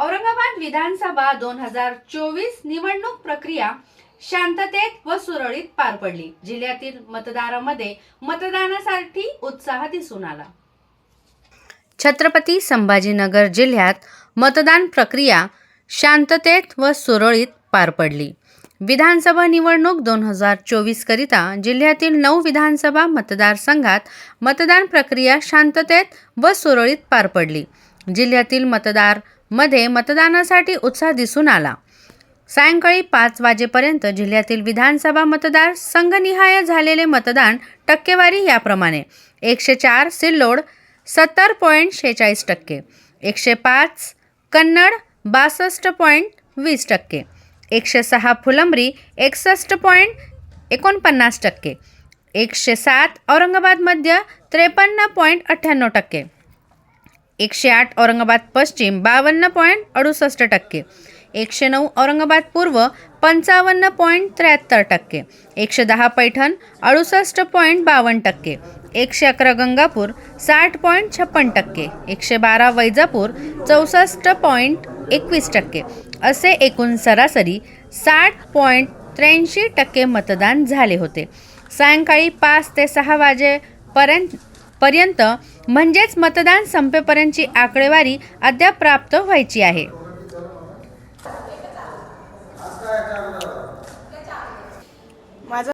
औरंगाबाद विधानसभा दोन हजार चोवीस निवडणूक प्रक्रिया शांततेत व सुरळीत पार पडली. जिल्ह्यातील मतदारामध्ये मतदानासाठी उत्साह दिसून आला. छत्रपती संभाजीनगर जिल्ह्यात मतदान प्रक्रिया शांततेत व सुरळीत पार पडली. विधानसभा निवडणूक दोन हजार चोवीसकरिता जिल्ह्यातील नऊ विधानसभा मतदारसंघात मतदान प्रक्रिया शांततेत व सुरळीत पार पडली. जिल्ह्यातील मतदार मध्ये मतदानासाठी उत्साह दिसून आला. सायंकाळी पाच वाजेपर्यंत जिल्ह्यातील विधानसभा मतदार संघनिहाय झालेले मतदान टक्केवारी याप्रमाणे. एकशे चार सिल्लोड सत्तर पॉईंट शेहेचाळीस टक्के. एकशे पाच कन्नड बासष्ट पॉईंट वीस टक्के. एकशे सहा फुलंबरी एकसष्ट पॉईंट एकोणपन्नास टक्के. एकशे सात औरंगाबाद मध्य त्रेपन्न पॉईंट अठ्ठ्याण्णव टक्के. एकशे आठ औरंगाबाद पश्चिम बावन्न पॉईंट अडुसष्ट टक्के. एकशे नऊ औरंगाबाद पूर्व पंचावन्न पॉईंट त्र्याहत्तर टक्के. एकशे दहा पैठण अडुसष्ट पॉईंट बावन्न टक्के. एकशे अकरा गंगापूर साठ पॉईंट छप्पन टक्के. एकशे बारा वैजापूर चौसष्ट पॉईंट एकवीस टक्के. असे एकूण सरासरी साठ पॉईंट त्र्याऐंशी टक्के मतदान झाले होते. सायंकाळी पाच ते सहा वाजेपर्यंत पर्यंत म्हणजेच मतदान संपेपर्यंतची आकडेवारी अद्याप प्राप्त व्हायची आहे.